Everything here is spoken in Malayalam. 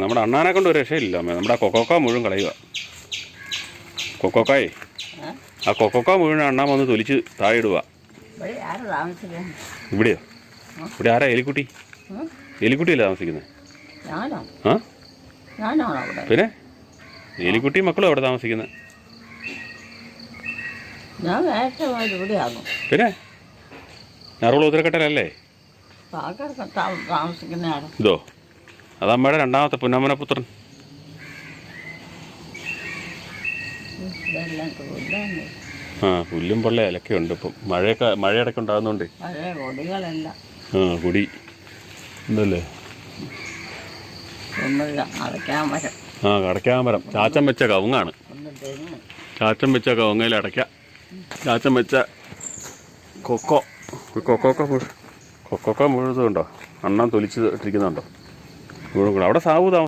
നമ്മുടെ അണ്ണാനെ കൊണ്ട് ഒരു രക്ഷയില്ല അമ്മേ. നമ്മുടെ ആ കൊക്കോക്ക മുഴുവൻ കളയുക. കൊക്കോക്കായേ. ആ കൊക്കോക്ക മുഴുവൻ അണ്ണാൻ വന്ന് തൊലിച്ച് താഴെ ഇടുക. ഇവിടെ ഇവിടെയോ? ഇവിടെ ആരാ എലിക്കുട്ടി? എലിക്കുട്ടിയല്ലേ താമസിക്കുന്നത്? ആ? പിന്നെ? എലിക്കുട്ടി മക്കളും അവിടെ താമസിക്കുന്നത്. പിന്നെ? ഞാറുള്ള ഉത്തരക്കട്ടലല്ലേ? ആൾക്കാർക്ക് താമസിക്കുന്ന അമ്മയുടെ രണ്ടാമത്തെ പുന്നമ്മന പുത്രൻ ആ പുല്ലും പൊള്ള ഇലക്കെ ഉണ്ട് ഇപ്പം. മഴയൊക്കെ മഴയിടയ്ക്ക് ഉണ്ടാകുന്നുണ്ട്. ആ കുടി. എന്തല്ലേ ആ അടയ്ക്കാൻ മരം ആ കടയ്ക്കാൻ ചാച്ചൻ വെച്ച കവുങ്ങാണ്. ചാച്ചൻ വെച്ച കവുങ്ങയിൽ അടയ്ക്ക. ചാച്ചൻ വെച്ച കൊക്കോ. കൊക്കോക്കോ കൊക്കോക്ക മുഴുവതുണ്ടോ? അണ്ണാൻ തൊലിച്ച് ഇട്ടിരിക്കുന്നുണ്ടോ? മുഴുവൻ അവിടെ സാവു താമസം